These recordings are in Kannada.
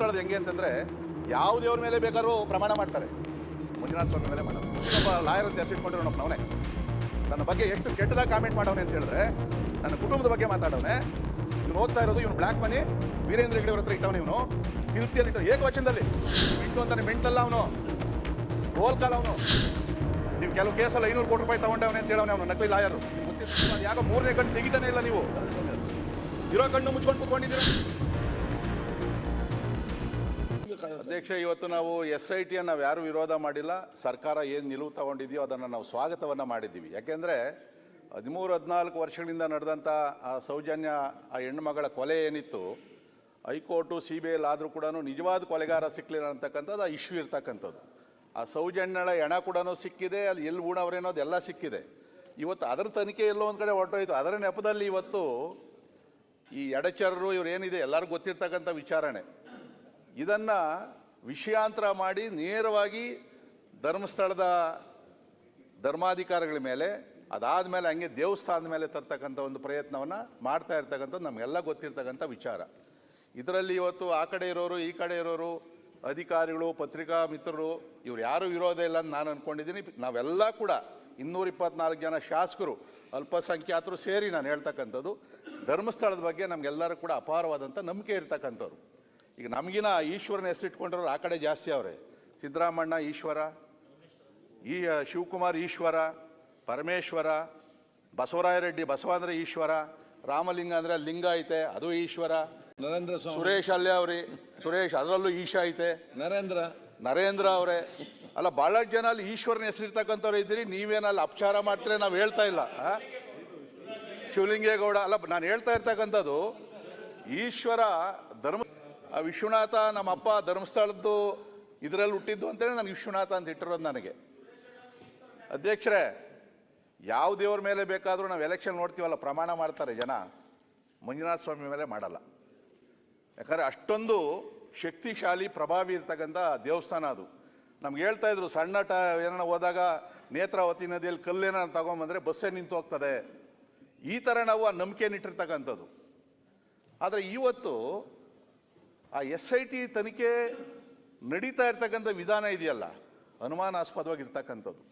ಧರ್ಮಸ್ಥಳದ ಹೆಂಗೆ ಅಂತಂದ್ರೆ ಯಾವ ದೇವ್ರ ಮೇಲೆ ಬೇಕಾದ್ರೂ ಪ್ರಮಾಣ ಮಾಡ್ತಾರೆ. ಮಂಜುನಾಥ ಸ್ವಾಮಿ ಮೇಲೆ ಒಬ್ಬ ಲಾಯರ್ ಅಂತ ಹೆಸರಿಟ್ಕೊಂಡಿರೋ ಅವನೇ. ನನ್ನ ಬಗ್ಗೆ ಎಷ್ಟು ಕೆಟ್ಟದಾಗ ಕಾಮೆಂಟ್ ಮಾಡವನೆ ಅಂತ ಹೇಳಿದ್ರೆ, ನನ್ನ ಕುಟುಂಬದ ಬಗ್ಗೆ ಮಾತಾಡವನೆ, ಇವನು ಓದ್ತಾ ಇರೋದು, ಇವನು ಬ್ಲ್ಯಾಕ್ ಮನಿ, ವೀರೇಂದ್ರ ಹೆಗ್ಡೆ ಅವ್ರ ಹತ್ರ ಇಟ್ಟವನು ಇವನು. ತಿರುಪ್ತಿಯಲ್ಲಿ ಇಟ್ಟು ಏಕವಚನದಲ್ಲಿ. ಮಿಂಟು ಅಂತಾನೆ ಮಿಂಟಲ್ಲ ಅವನು. ಗೋಲ್ಕಾಲ ಅವನು. ನೀವು ಕೆಲವು ಕೇಸಲ್ಲಿ ಐನೂರು ಕೋಟಿ ರೂಪಾಯಿ ತಗೊಂಡವನೇ ಅಂತ ಹೇಳವನೆ ಅವನು, ನಕಲಿ ಲಾಯರು. ಯಾಕೋ ಮೂರನೇ ಕಣ್ಣು ತೆಗಿತಾನೆ ಇಲ್ಲ ನೀವು? ಇರೋ ಕಣ್ಣು ಮುಚ್ಕೊಂಡು ಕೂತ್ಕೊಂಡಿದ್ದೀರಾ? ಅಧ್ಯಕ್ಷ, ಇವತ್ತು ನಾವು ಎಸ್ ಐ ಟಿಯನ್ನು ನಾವು ಯಾರು ವಿರೋಧ ಮಾಡಿಲ್ಲ, ಸರ್ಕಾರ ಏನು ನಿಲುವು ತಗೊಂಡಿದೆಯೋ ಅದನ್ನು ನಾವು ಸ್ವಾಗತವನ್ನು ಮಾಡಿದ್ದೀವಿ. ಯಾಕೆಂದರೆ ಹದಿಮೂರು, ಹದಿನಾಲ್ಕು ವರ್ಷಗಳಿಂದ ನಡೆದಂಥ ಆ ಸೌಜನ್ಯ ಆ ಹೆಣ್ಮಗಳ ಕೊಲೆ ಏನಿತ್ತು, ಹೈಕೋರ್ಟು, ಸಿ ಬಿ ಐಲ್ ಆದರೂ ಕೂಡ ನಿಜವಾದ ಕೊಲೆಗಾರ ಸಿಕ್ಕಲಿಲ್ಲ ಅಂತಕ್ಕಂಥದ್ದು ಆ ಇಶ್ಯೂ ಇರ್ತಕ್ಕಂಥದ್ದು. ಆ ಸೌಜನ್ಯಳ ಹೆಣ ಕೂಡ ಸಿಕ್ಕಿದೆ ಅಲ್ಲಿ ಎಲ್ಲಿ ಉಣವ್ರೇನೋ ಅದೆಲ್ಲ ಸಿಕ್ಕಿದೆ. ಇವತ್ತು ಅದರ ತನಿಖೆ ಎಲ್ಲೋ ಒಂದು ಕಡೆ ಹೊರಟೋಯ್ತು. ಅದರ ನೆಪದಲ್ಲಿ ಇವತ್ತು ಈ ಎಡಚರರು ಇವರೇನಿದೆ ಎಲ್ಲರಿಗೂ ಗೊತ್ತಿರ್ತಕ್ಕಂಥ ವಿಚಾರಣೆ. ಇದನ್ನು ವಿಷಯಾಂತರ ಮಾಡಿ ನೇರವಾಗಿ ಧರ್ಮಸ್ಥಳದ ಧರ್ಮಾಧಿಕಾರಿಗಳ ಮೇಲೆ, ಅದಾದ ಮೇಲೆ ಹಂಗೆ ದೇವಸ್ಥಾನದ ಮೇಲೆ ತರ್ತಕ್ಕಂಥ ಒಂದು ಪ್ರಯತ್ನವನ್ನು ಮಾಡ್ತಾ ಇರ್ತಕ್ಕಂಥದ್ದು ನಮಗೆಲ್ಲ ಗೊತ್ತಿರ್ತಕ್ಕಂಥ ವಿಚಾರ. ಇದರಲ್ಲಿ ಇವತ್ತು ಆ ಕಡೆ ಇರೋರು, ಈ ಕಡೆ ಇರೋರು, ಅಧಿಕಾರಿಗಳು, ಪತ್ರಿಕಾ ಮಿತ್ರರು, ಇವ್ರು ಯಾರೂ ವಿರೋಧ ಇಲ್ಲ ಅಂತ ನಾನು ಅಂದ್ಕೊಂಡಿದ್ದೀನಿ ನಾವೆಲ್ಲ ಕೂಡ ಇನ್ನೂರ ಇಪ್ಪತ್ನಾಲ್ಕು ಜನ ಶಾಸಕರು, ಅಲ್ಪಸಂಖ್ಯಾತರು ಸೇರಿ ನಾನು ಹೇಳ್ತಕ್ಕಂಥದ್ದು, ಧರ್ಮಸ್ಥಳದ ಬಗ್ಗೆ ನಮಗೆಲ್ಲರೂ ಕೂಡ ಅಪಾರವಾದಂಥ ನಂಬಿಕೆ ಇರ್ತಕ್ಕಂಥವ್ರು. ಈಗ ನಮಗಿನ ಈಶ್ವರನ ಹೆಸರಿಟ್ಕೊಂಡಿರೋರು ಆ ಕಡೆ ಜಾಸ್ತಿ ಅವರೇ. ಸಿದ್ದರಾಮಣ್ಣ ಈಶ್ವರ ಈ ಶಿವಕುಮಾರ್ ಈಶ್ವರ ಪರಮೇಶ್ವರ ಬಸವರಾಯ ರೆಡ್ಡಿ ಅಂದರೆ ಈಶ್ವರ ರಾಮಲಿಂಗ ಅಂದರೆ ಲಿಂಗ ಐತೆ ಅದು ಈಶ್ವರ ನರೇಂದ್ರ ಸುರೇಶ್ ಅಲ್ಲೇ ಅವ್ರಿ ಸುರೇಶ್ ಅದರಲ್ಲೂ ಈಶ ಐತೆ. ನರೇಂದ್ರ. ನರೇಂದ್ರ ಅವರೇ. ಅಲ್ಲ ಬಹಳ ಜನ ಅಲ್ಲಿ ಈಶ್ವರನ ಹೆಸರಿರ್ತಕ್ಕಂಥವ್ರು ಇದ್ದೀರಿ ನೀವೇನಲ್ಲಿ ಅಪಚಾರ ಮಾಡ್ತೀರಿ ನಾವು ಹೇಳ್ತಾ ಇಲ್ಲ? ಶಿವಲಿಂಗೇಗೌಡ ಅಲ್ಲ ನಾನು ಹೇಳ್ತಾ ಇರ್ತಕ್ಕಂಥದ್ದು ಈಶ್ವರ ಧರ್ಮ ವಿಶ್ವನಾಥ ನಮ್ಮ ಅಪ್ಪ ಧರ್ಮಸ್ಥಳದ್ದು ಇದರಲ್ಲಿ ಹುಟ್ಟಿದ್ದು ಅಂತೇಳಿ ನನಗೆ ವಿಶ್ವನಾಥ ಅಂತ ಇಟ್ಟಿರೋದು ನನಗೆ. ಅಧ್ಯಕ್ಷರೇ, ಯಾವ ದೇವ್ರ ಮೇಲೆ ಬೇಕಾದರೂ ನಾವು ಎಲೆಕ್ಷನ್ ನೋಡ್ತೀವಲ್ಲ, ಪ್ರಮಾಣ ಮಾಡ್ತಾರೆ ಜನ. ಮಂಜುನಾಥ ಸ್ವಾಮಿ ಮೇಲೆ ಮಾಡಲ್ಲ. ಯಾಕಂದರೆ ಅಷ್ಟೊಂದು ಶಕ್ತಿಶಾಲಿ, ಪ್ರಭಾವಿ ಇರ್ತಕ್ಕಂಥ ದೇವಸ್ಥಾನ ಅದು. ನಮ್ಗೆ ಹೇಳ್ತಾ ಇದ್ರು, ಸಣ್ಣ ಟ ಏನಾರ ಹೋದಾಗ ನೇತ್ರಾವತಿ ನದಿಯಲ್ಲಿ ಕಲ್ಲೇನ ತಗೊಂಬಂದರೆ ಬಸ್ಸೇ ನಿಂತು ಹೋಗ್ತದೆ. ಈ ಥರ ನಾವು ಆ ನಂಬಿಕೆ ಇಟ್ಟಿರ್ತಕ್ಕಂಥದ್ದು. ಆದರೆ ಇವತ್ತು ಆ ಎಸ್ ಐ ಟಿ ತನಿಖೆ ನಡೀತಾ ಇರ್ತಕ್ಕಂಥ ವಿಧಾನ ಇದೆಯಲ್ಲ, ಅನುಮಾನಾಸ್ಪದವಾಗಿರ್ತಕ್ಕಂಥದ್ದು.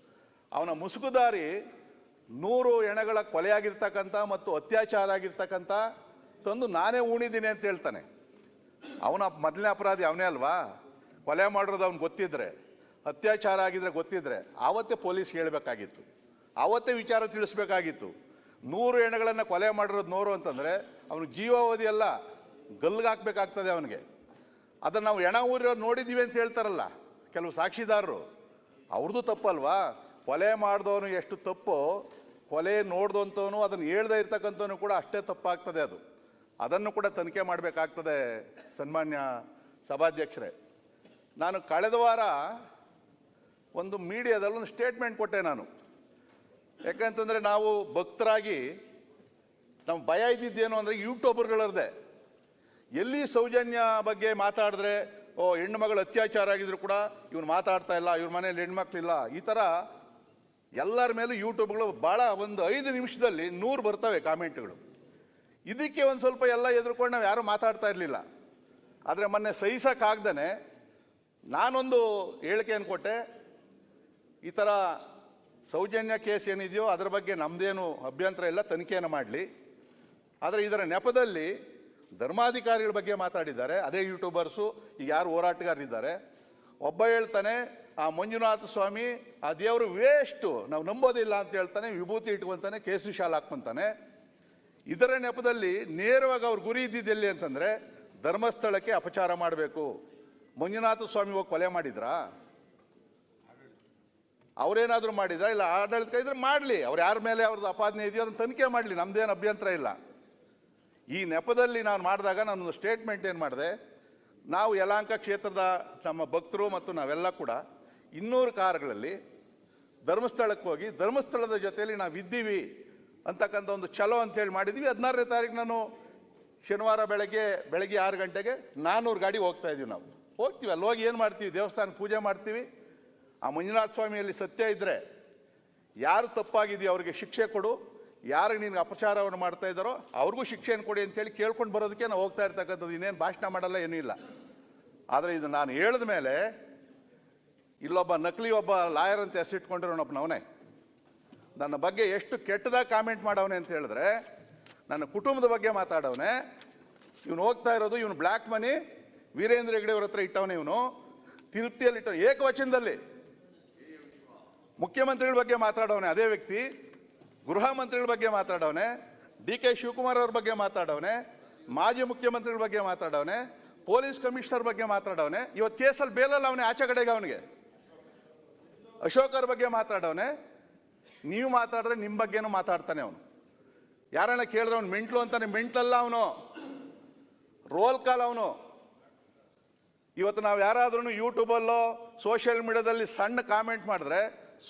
ಅವನ ಮುಸುಕುದಾರಿ ನೂರು ಎಣಗಳ ಕೊಲೆಯಾಗಿರ್ತಕ್ಕಂಥ ಮತ್ತು ಅತ್ಯಾಚಾರ ಆಗಿರ್ತಕ್ಕಂಥ ತಂದು ನಾನೇ ಉಣಿದ್ದೀನಿ ಅಂತ ಹೇಳ್ತಾನೆ. ಅವನ ಮೊದಲನೇ ಅಪರಾಧಿ ಅವನೇ ಅಲ್ವಾ? ಕೊಲೆ ಮಾಡಿರೋದು ಅವ್ನು ಗೊತ್ತಿದ್ರೆ, ಅತ್ಯಾಚಾರ ಆಗಿದ್ರೆ ಗೊತ್ತಿದ್ರೆ ಆವತ್ತೇ ಪೊಲೀಸ್ ಹೇಳಬೇಕಾಗಿತ್ತು. ಆವತ್ತೇ ವಿಚಾರ ತಿಳಿಸ್ಬೇಕಾಗಿತ್ತು. ನೂರು ಎಣಗಳನ್ನು ಕೊಲೆ ಮಾಡಿರೋದು ನೋರು ಅಂತಂದರೆ, ಅವನು ಜೀವಾವಧಿ ಎಲ್ಲ ಗಲ್ಗೆ ಹಾಕ್ಬೇಕಾಗ್ತದೆ ಅವನಿಗೆ. ಅದನ್ನು ನಾವು ಎಣ ಊರಿರೋ ನೋಡಿದ್ದೀವಿ ಅಂತ ಹೇಳ್ತಾರಲ್ಲ, ಕೆಲವು ಸಾಕ್ಷಿದಾರರು. ಅವ್ರದ್ದು ತಪ್ಪಲ್ವಾ? ಕೊಲೆ ಮಾಡಿದವನು ಎಷ್ಟು ತಪ್ಪೋ, ಕೊಲೆ ನೋಡ್ದಂಥವನು, ಅದನ್ನು ಹೇಳ್ದೆ ಇರ್ತಕ್ಕಂಥವನು ಕೂಡ ಅಷ್ಟೇ ತಪ್ಪಾಗ್ತದೆ ಅದು. ಅದನ್ನು ಕೂಡ ತನಿಖೆ ಮಾಡಬೇಕಾಗ್ತದೆ ಸನ್ಮಾನ್ಯ ಸಭಾಧ್ಯಕ್ಷರೇ. ನಾನು ಕಳೆದ ವಾರ ಒಂದು ಮೀಡಿಯಾದಲ್ಲಿ ಒಂದು ಸ್ಟೇಟ್ಮೆಂಟ್ ಕೊಟ್ಟೆ ನಾನು. ಯಾಕಂತಂದರೆ ನಾವು ಭಕ್ತರಾಗಿ ನಮ್ಮ ಭಯ ಇದ್ದಿದ್ದೇನು ಅಂದರೆ ಯೂಟ್ಯೂಬರ್ಗಳರದೆ ಎಲ್ಲಿ ಸೌಜನ್ಯ ಬಗ್ಗೆ ಮಾತಾಡಿದ್ರೆ, ಓ ಹೆಣ್ಣು ಮಗಳು ಅತ್ಯಾಚಾರ ಆಗಿದ್ರು ಕೂಡ ಇವ್ನು ಮಾತಾಡ್ತಾ ಇಲ್ಲ, ಇವ್ರ ಮನೇಲಿ ಹೆಣ್ಮಕ್ಳಿಲ್ಲ ಈ ಥರ ಎಲ್ಲರ ಮೇಲೂ ಯೂಟ್ಯೂಬ್ಗಳು ಭಾಳ ಒಂದು ಐದು ನಿಮಿಷದಲ್ಲಿ ನೂರು ಬರ್ತವೆ ಕಾಮೆಂಟ್ಗಳು. ಇದಕ್ಕೆ ಒಂದು ಸ್ವಲ್ಪ ಎಲ್ಲ ಎದುರ್ಕೊಂಡು ನಾವು ಯಾರೂ ಮಾತಾಡ್ತಾ ಇರಲಿಲ್ಲ. ಆದರೆ ಮೊನ್ನೆ ಸಹಿಸೋಕ್ಕಾಗ್ದೇ ನಾನೊಂದು ಹೇಳಿಕೆಯನ್ನು ಕೊಟ್ಟೆ. ಈ ಥರ ಸೌಜನ್ಯ ಕೇಸ್ ಏನಿದೆಯೋ ಅದರ ಬಗ್ಗೆ ನಮ್ಮದೇನು ಅಭ್ಯಂತರ ಇಲ್ಲ, ತನಿಖೆಯನ್ನು ಮಾಡಲಿ. ಆದರೆ ಇದರ ನೆಪದಲ್ಲಿ ಧರ್ಮಾಧಿಕಾರಿಗಳ ಬಗ್ಗೆ ಮಾತಾಡಿದ್ದಾರೆ. ಅದೇ ಯೂಟ್ಯೂಬರ್ಸು, ಈಗ ಯಾರು ಹೋರಾಟಗಾರರಿದ್ದಾರೆ. ಒಬ್ಬ ಹೇಳ್ತಾನೆ, ಆ ಮಂಜುನಾಥ ಸ್ವಾಮಿ, ಆ ದೇವರು ವೇಸ್ಟು ನಾವು ನಂಬೋದಿಲ್ಲ ಅಂತ ಹೇಳ್ತಾನೆ, ವಿಭೂತಿ ಇಟ್ಕೊಂತಾನೆ, ಕೇಸರಿ ಶಾಲ್ ಹಾಕ್ಕೊಂತಾನೆ. ಇದರ ನೆಪದಲ್ಲಿ ನೇರವಾಗಿ ಅವ್ರ ಗುರಿ ಇದ್ದಿದ್ದೆಲ್ಲಿ ಅಂತಂದರೆ, ಧರ್ಮಸ್ಥಳಕ್ಕೆ ಅಪಚಾರ ಮಾಡಬೇಕು. ಮಂಜುನಾಥ ಸ್ವಾಮಿ ಹೋಗಿ ಕೊಲೆ ಮಾಡಿದ್ರಾ? ಅವರೇನಾದರೂ ಮಾಡಿದ್ರಾ? ಇಲ್ಲ ಆಡಳಿತ ಇದ್ರೆ ಮಾಡಲಿ. ಅವ್ರು ಯಾರ ಮೇಲೆ ಅವ್ರದ್ದು ಅಪಾದನೆ ಇದೆಯೋ ಅದನ್ನು ತನಿಖೆ ಮಾಡಲಿ. ನಮ್ಮದೇನು ಅಭ್ಯಂತರ ಇಲ್ಲ. ಈ ನೆಪದಲ್ಲಿ ನಾನು ಮಾಡಿದಾಗ ನಾನೊಂದು ಸ್ಟೇಟ್ಮೆಂಟ್ ಏನು ಮಾಡಿದೆ? ನಾವು ಯಲಾಂಕ ಕ್ಷೇತ್ರದ ನಮ್ಮ ಭಕ್ತರು ಮತ್ತು ನಾವೆಲ್ಲ ಕೂಡ ಇನ್ನೂರು ಕಾರುಗಳಲ್ಲಿ ಧರ್ಮಸ್ಥಳಕ್ಕೆ ಹೋಗಿ ಧರ್ಮಸ್ಥಳದ ಜೊತೆಯಲ್ಲಿ ನಾವು ಇದ್ದೀವಿ ಅಂತಕ್ಕಂಥ ಒಂದು ಛಲೋ ಅಂತೇಳಿ ಮಾಡಿದ್ವಿ. ಹದಿನಾರನೇ ತಾರೀಕು ನಾನು ಶನಿವಾರ ಬೆಳಗ್ಗೆ ಬೆಳಗ್ಗೆ ಆರು ಗಂಟೆಗೆ ನಾನ್ನೂರು ಗಾಡಿ ಹೋಗ್ತಾ ಇದ್ದೀವಿ ನಾವು. ಹೋಗ್ತೀವಿ, ಅಲ್ಲಿ ಹೋಗಿ ಏನು ಮಾಡ್ತೀವಿ? ದೇವಸ್ಥಾನ ಪೂಜೆ ಮಾಡ್ತೀವಿ. ಆ ಮಂಜುನಾಥ ಸ್ವಾಮಿಯಲ್ಲಿ ಸತ್ಯ ಇದ್ದರೆ ಯಾರು ತಪ್ಪಾಗಿದೆಯೋ ಅವರಿಗೆ ಶಿಕ್ಷೆ ಕೊಡು. ಯಾರಿಗೆ ನಿನ್ಗೆ ಅಪಚಾರವನ್ನು ಮಾಡ್ತಾ ಇದ್ದಾರೋ ಅವ್ರಿಗೂ ಶಿಕ್ಷೆಯನ್ನು ಕೊಡಿ ಅಂತೇಳಿ ಕೇಳ್ಕೊಂಡು ಬರೋದಕ್ಕೆ ನಾವು ಹೋಗ್ತಾ ಇರ್ತಕ್ಕಂಥದ್ದು ಇನ್ನೇನು ಭಾಷಣ ಮಾಡಲ್ಲ, ಏನೂ ಇಲ್ಲ. ಆದರೆ ಇದು ನಾನು ಹೇಳಿದ ಮೇಲೆ ಇಲ್ಲೊಬ್ಬ ನಕಲಿ ಒಬ್ಬ ಲಾಯರ್ ಅಂತ ಹೆಸರಿಟ್ಕೊಂಡಿರೋನೊಬ್ಬನವನೇ ನನ್ನ ಬಗ್ಗೆ ಎಷ್ಟು ಕೆಟ್ಟದಾಗಿ ಕಾಮೆಂಟ್ ಮಾಡವನೆ ಅಂತ ಹೇಳಿದ್ರೆ, ನನ್ನ ಕುಟುಂಬದ ಬಗ್ಗೆ ಮಾತಾಡವನೆ, ಇವನು ಹೋಗ್ತಾ ಇರೋದು, ಇವನು ಬ್ಲ್ಯಾಕ್ ಮನಿ, ವೀರೇಂದ್ರ ಹೆಗ್ಡೆ ಅವ್ರ ಹತ್ರ ಇಟ್ಟವನೇ ಇವನು, ತಿರುಪ್ತಿಯಲ್ಲಿ ಇಟ್ಟ ಏಕವಚನದಲ್ಲಿ ಮುಖ್ಯಮಂತ್ರಿಗಳ ಬಗ್ಗೆ ಮಾತಾಡವನೆ ಅದೇ ವ್ಯಕ್ತಿ. ಗೃಹ ಮಂತ್ರಿಗಳ ಬಗ್ಗೆ ಮಾತಾಡವನೆ, ಡಿ ಕೆ ಶಿವಕುಮಾರ್ ಅವ್ರ ಬಗ್ಗೆ ಮಾತಾಡವನೆ, ಮಾಜಿ ಮುಖ್ಯಮಂತ್ರಿಗಳ ಬಗ್ಗೆ ಮಾತಾಡವನೆ, ಪೊಲೀಸ್ ಕಮಿಷನರ್ ಬಗ್ಗೆ ಮಾತಾಡವನೆ ಇವತ್ತು ಕೇಸಲ್ಲಿ ಬೇಲಲ್ಲ ಅವನೇ, ಆಚೆ ಕಡೆಗೆ ಅವನಿಗೆ. ಅಶೋಕ್ ಅವ್ರ ಬಗ್ಗೆ ಮಾತಾಡವನೆ, ನೀವು ಮಾತಾಡಿದ್ರೆ ನಿಮ್ಮ ಬಗ್ಗೆನೂ ಮಾತಾಡ್ತಾನೆ ಅವನು. ಯಾರನ್ನ ಕೇಳಿದ್ರೆ ಅವ್ನು ಮೆಂಟ್ಲು ಅಂತಾನೆ, ಮೆಂಟ್ಲಲ್ಲ ಅವನು. ರೋಲ್ ಕಾಲ್ ಅವನು. ಇವತ್ತು ನಾವು ಯಾರಾದ್ರೂ ಯೂಟ್ಯೂಬಲ್ಲೋ ಸೋಷಿಯಲ್ ಮೀಡಿಯಾದಲ್ಲಿ ಸಣ್ಣ ಕಾಮೆಂಟ್ ಮಾಡಿದ್ರೆ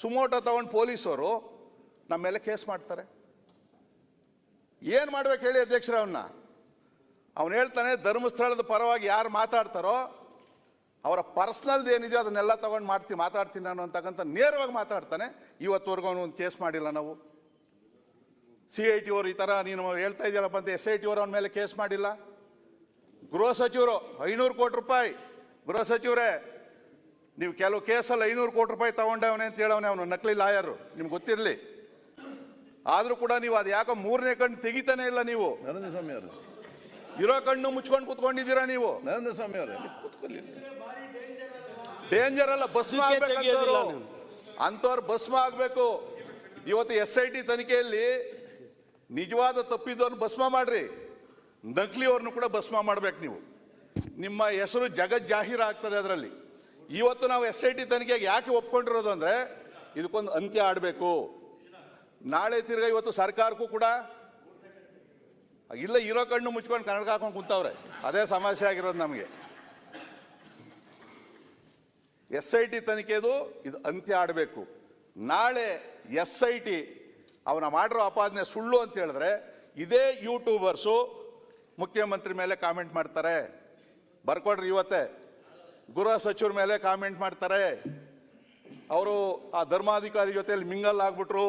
ಸುಮೋಟೋ ತಗೊಂಡು ಪೊಲೀಸರು ನಮ್ಮ ಮೇಲೆ ಕೇಸ್ ಮಾಡ್ತಾರೆ. ಏನು ಮಾಡ್ಬೇಕು ಹೇಳಿ ಅಧ್ಯಕ್ಷರ ಅವನ್ನ ಅವನು ಹೇಳ್ತಾನೆ, ಧರ್ಮಸ್ಥಳದ ಪರವಾಗಿ ಯಾರು ಮಾತಾಡ್ತಾರೋ, ಅವರ ಪರ್ಸ್ನಲ್ದು ಏನಿದೆಯೋ ಅದನ್ನೆಲ್ಲ ತಗೊಂಡು ಮಾಡ್ತೀನಿ ಮಾತಾಡ್ತೀನಿ ನಾನು ಅಂತಕ್ಕಂಥ ನೇರವಾಗಿ ಮಾತಾಡ್ತಾನೆ. ಇವತ್ತುವರೆಗೂ ಅವನು ಒಂದು ಕೇಸ್ ಮಾಡಿಲ್ಲ ನಾವು. ಸಿ ಐ ಟಿ ಅವರು ಈ ಥರ ನೀನು ಹೇಳ್ತಾ ಇದೆಯಲ್ಲಪ್ಪ ಅಂತ ಎಸ್ ಐ ಟಿ ಅವರು ಅವನ ಮೇಲೆ ಕೇಸ್ ಮಾಡಿಲ್ಲ. ಗೃಹ ಸಚಿವರು, ಐನೂರು ಕೋಟಿ ರೂಪಾಯಿ. ಗೃಹ ಸಚಿವರೇ, ನೀವು ಕೆಲವು ಕೇಸಲ್ಲಿ ಐನೂರು ಕೋಟಿ ರೂಪಾಯಿ ತೊಗೊಂಡವನೇ ಅಂತ ಹೇಳವನೇ ಅವನು, ನಕಲಿ ಲಾಯರು. ನಿಮ್ಗೆ ಗೊತ್ತಿರಲಿ. ಆದರೂ ಕೂಡ ನೀವು ಅದು ಯಾಕೋ ಮೂರನೇ ಕಣ್ಣು ತೆಗಿತಾನೆ ಇಲ್ಲ ನೀವು? ನರೇಂದ್ರ ಸ್ವಾಮಿ ಅವರು. ಇರೋ ಕಣ್ಣು ಮುಚ್ಕೊಂಡು ಕೂತ್ಕೊಂಡಿದ್ದೀರಾ ನೀವು? ನರೇಂದ್ರ ಸ್ವಾಮಿ ಅವರು ಕೂತ್ಕೊಳ್ಳಿ. ಡೇಂಜರ್ ಅಲ್ಲ ಭಸ್ಮ ಆಗ್ಬೇಕು ಆಗ್ಬೇಕಂತವ್ರು. ಅಂಥವ್ರು. ಭಸ್ಮ ಆಗ್ಬೇಕು. ಇವತ್ತು ಎಸ್ ಐ ಟಿ ತನಿಖೆಯಲ್ಲಿ ನಿಜವಾದ ತಪ್ಪಿದ್ದವ್ರನ್ನ ಭಸ್ಮ ಮಾಡ್ರಿ. ನಕಲಿಯವ್ರನ್ನು ಕೂಡ ಭಸ್ಮ ಮಾಡ್ಬೇಕು ನೀವು. ನಿಮ್ಮ ಹೆಸರು ಜಗತ್ ಜಾಹೀರ ಆಗ್ತದೆ ಅದರಲ್ಲಿ. ಇವತ್ತು ನಾವು ಎಸ್ ಐ ಟಿ ತನಿಖೆಗೆ ಯಾಕೆ ಒಪ್ಕೊಂಡಿರೋದು ಅಂದ್ರೆ ಇದಕ್ಕೊಂದು ಅಂತ್ಯ ಆಡಬೇಕು. ನಾಳೆ ತಿರ್ಗ ಇವತ್ತು ಸರ್ಕಾರಕ್ಕೂ ಕೂಡ ಇಲ್ಲ, ಇರೋ ಕಣ್ಣು ಮುಚ್ಕೊಂಡು ಕನ್ನಡ ಹಾಕೊಂಡು ಕುಂತವ್ರೆ. ಅದೇ ಸಮಸ್ಯೆ ಆಗಿರೋದು ನಮಗೆ. ಎಸ್ ಐ ಟಿ ತನಿಖೆದು ಇದು ಅಂತ್ಯ ಆಡಬೇಕು. ನಾಳೆ ಎಸ್ ಐ ಟಿ ಅವನ ಮಾಡಿರೋ ಅಪಾದನೆ ಸುಳ್ಳು ಅಂತ ಹೇಳಿದ್ರೆ ಇದೇ ಯೂಟ್ಯೂಬರ್ಸು ಮುಖ್ಯಮಂತ್ರಿ ಮೇಲೆ ಕಾಮೆಂಟ್ ಮಾಡ್ತಾರೆ. ಬರ್ಕೊಡ್ರಿ ಇವತ್ತೇ. ಗೃಹ ಸಚಿವರ ಮೇಲೆ ಕಾಮೆಂಟ್ ಮಾಡ್ತಾರೆ. ಅವರು ಆ ಧರ್ಮಾಧಿಕಾರಿ ಜೊತೆಯಲ್ಲಿ ಮಿಂಗಲ್ ಆಗ್ಬಿಟ್ರು.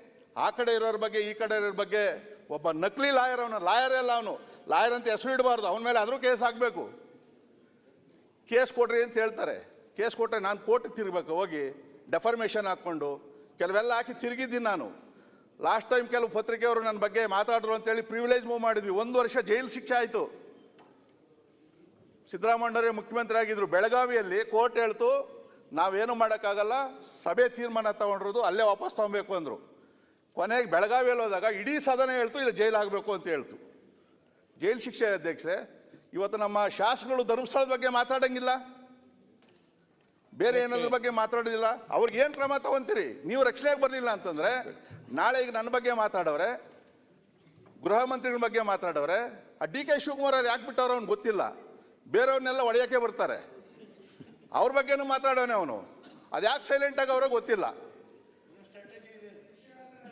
ಆ ಕಡೆ ಇರೋರ ಬಗ್ಗೆ, ಈ ಕಡೆ ಇರೋರ ಬಗ್ಗೆ ಒಬ್ಬ ನಕಲಿ ಲಾಯರ್ ಅವನು, ಲಾಯರ್ ಅಲ್ಲ ಅವನು. ಲಾಯರ್ ಅಂತ ಹೆಸರು ಇಡಬಾರ್ದು, ಅವನ ಮೇಲೆ ಆದರೂ ಕೇಸ್ ಆಗಬೇಕು ಕೇಸ್ ಕೊಡ್ರಿ ಅಂತ ಹೇಳ್ತಾರೆ. ಕೇಸ್ ಕೊಟ್ಟರೆ ನಾನು ಕೋರ್ಟಿಗೆ ತಿರ್ಬೇಕು ಹೋಗಿ ಡೆಫರ್ಮೇಷನ್ ಹಾಕ್ಕೊಂಡು ಕೆಲವೆಲ್ಲ ಹಾಕಿ ತಿರುಗಿದ್ದೀನಿ ನಾನು. ಲಾಸ್ಟ್ ಟೈಮ್ ಕೆಲವು ಪತ್ರಿಕೆಯವರು ನನ್ನ ಬಗ್ಗೆ ಮಾತಾಡಿದ್ರು ಅಂತೇಳಿ ಪ್ರಿವಿಲೇಜ್ ಮೂವ್ ಮಾಡಿದ್ವಿ. ಒಂದು ವರ್ಷ ಜೈಲು ಶಿಕ್ಷೆ ಆಯಿತು. ಸಿದ್ದರಾಮಯ್ಯರೇ ಮುಖ್ಯಮಂತ್ರಿ ಆಗಿದ್ದರು ಬೆಳಗಾವಿಯಲ್ಲಿ ಕೋರ್ಟ್ ಹೇಳ್ತು, ನಾವೇನು ಮಾಡೋಕ್ಕಾಗಲ್ಲ, ಸಭೆ ತೀರ್ಮಾನ ತಗೊಂಡಿರೋದು ಅಲ್ಲೇ ವಾಪಸ್ ತೊಗೊಬೇಕು ಅಂದರು. ಕೊನೆಗೆ ಬೆಳಗಾವಿಯಲ್ಲಿ ಹೋದಾಗ ಇಡೀ ಸದನ ಹೇಳ್ತು ಇಲ್ಲ ಜೈಲು ಆಗಬೇಕು ಅಂತ ಹೇಳ್ತು. ಜೈಲು ಶಿಕ್ಷೆ ಅಧ್ಯಕ್ಷೆ ಇವತ್ತು ನಮ್ಮ ಶಾಸಕರು ಧರ್ಮಸ್ಥಳದ ಬಗ್ಗೆ ಮಾತಾಡಂಗಿಲ್ಲ. ಬೇರೆ ಏನಾದ್ರ ಬಗ್ಗೆ ಮಾತಾಡೋದಿಲ್ಲ. ಅವ್ರಿಗೆ ಏನು ಕ್ರಮ ತಗೊಂತೀರಿ? ನೀವು ರಕ್ಷಣೆಗೆ ಬರಲಿಲ್ಲ ಅಂತಂದ್ರೆ ನಾಳೆ ಈಗ ನನ್ನ ಬಗ್ಗೆ ಮಾತಾಡೋರೆ ಗೃಹ ಮಂತ್ರಿಗಳ ಬಗ್ಗೆ ಮಾತಾಡೋರೆ ಆ ಡಿ ಕೆ ಶಿವಕುಮಾರ್ ಅವ್ರು ಯಾಕೆ ಬಿಟ್ಟವ್ರು ಅವ್ನು ಗೊತ್ತಿಲ್ಲ. ಬೇರೆಯವ್ರನ್ನೆಲ್ಲ ಒಡೆಯೋಕ್ಕೆ ಬರ್ತಾರೆ. ಅವ್ರ ಬಗ್ಗೆನೂ ಮಾತಾಡೋನೆ ಅವನು. ಅದು ಯಾಕೆ ಸೈಲೆಂಟ್ ಆಗಿ ಅವ್ರಿಗೆ ಗೊತ್ತಿಲ್ಲ.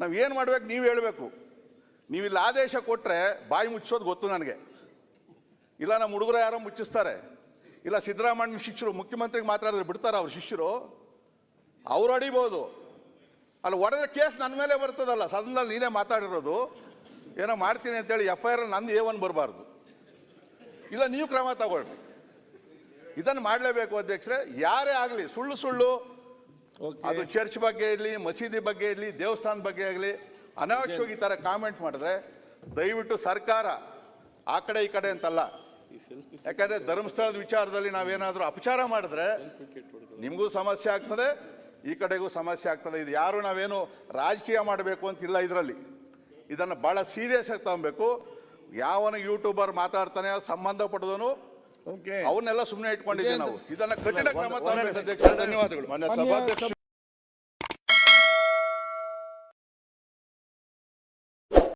ನಾವು ಏನು ಮಾಡ್ಬೇಕು ನೀವು ಹೇಳಬೇಕು. ನೀವು ಇಲ್ಲಿ ಆದೇಶ ಕೊಟ್ಟರೆ ಬಾಯಿ ಮುಚ್ಚೋದು ಗೊತ್ತು ನನಗೆ. ಇಲ್ಲ ನಮ್ಮ ಹುಡುಗರು ಯಾರೋ ಮುಚ್ಚಿಸ್ತಾರೆ. ಇಲ್ಲ ಸಿದ್ದರಾಮಯ್ಯ ಶಿಷ್ಯರು ಮುಖ್ಯಮಂತ್ರಿಗೆ ಮಾತಾಡಿದ್ರೆ ಬಿಡ್ತಾರೆ ಅವ್ರ ಶಿಷ್ಯರು. ಅವ್ರು ಹೊಡಿಬೋದು ಅಲ್ಲಿ ಒಡೆದ ಕೇಸ್ ನನ್ನ ಮೇಲೆ ಬರ್ತದಲ್ಲ, ಸದನದಲ್ಲಿ ನೀನೇ ಮಾತಾಡಿರೋದು. ಏನೋ ಮಾಡ್ತೀನಿ ಅಂತೇಳಿ ಎಫ್ ಐ ಆರ್ ನಂದು ಎ ಒನ್ ಬರಬಾರ್ದು. ಇಲ್ಲ ನೀವು ಕ್ರಮ ತಗೊಳ್ರಿ. ಇದನ್ನು ಮಾಡಲೇಬೇಕು ಅಧ್ಯಕ್ಷರೇ, ಯಾರೇ ಆಗಲಿ ಸುಳ್ಳು ಸುಳ್ಳು ಅದು ಚರ್ಚ್ ಬಗ್ಗೆ ಇರಲಿ, ಮಸೀದಿ ಬಗ್ಗೆ ಇರಲಿ, ದೇವಸ್ಥಾನ ಬಗ್ಗೆ ಆಗಲಿ ಅನಾವಶ್ಯವಾಗಿ ಈ ಥರ ಕಾಮೆಂಟ್ ಮಾಡಿದ್ರೆ ದಯವಿಟ್ಟು ಸರ್ಕಾರ ಆ ಕಡೆ ಈ ಕಡೆ ಅಂತಲ್ಲ. ಯಾಕಂದ್ರೆ ಧರ್ಮಸ್ಥಳದ ವಿಚಾರದಲ್ಲಿ ನಾವೇನಾದರೂ ಅಪಚಾರ ಮಾಡಿದ್ರೆ ನಿಮಗೂ ಸಮಸ್ಯೆ ಆಗ್ತದೆ, ಈ ಕಡೆಗೂ ಸಮಸ್ಯೆ ಆಗ್ತದೆ. ಇದು ಯಾರು ನಾವೇನು ರಾಜಕೀಯ ಮಾಡಬೇಕು ಅಂತಿಲ್ಲ ಇದರಲ್ಲಿ. ಇದನ್ನು ಭಾಳ ಸೀರಿಯಸ್ ಆಗಿ ತಗೊಬೇಕು. ಯಾವನ ಯೂಟ್ಯೂಬರ್ ಮಾತಾಡ್ತಾನೆ ಸಂಬಂಧಪಟ್ಟದನು ಅವನ್ನೆಲ್ಲ ಸುಮ್ಮನೆ ಇಟ್ಕೊಂಡಿದ್ದೀವಿ ನಾವು. ಇದನ್ನ ಕಠಿಣ ಕ್ರಮ ತಗೊಬೇಕು ಅಧ್ಯಕ್ಷ ಧನ್ಯವಾದಗಳು. ಮಾನ್ಯ ಸಭಾಧ್ಯಕ್ಷ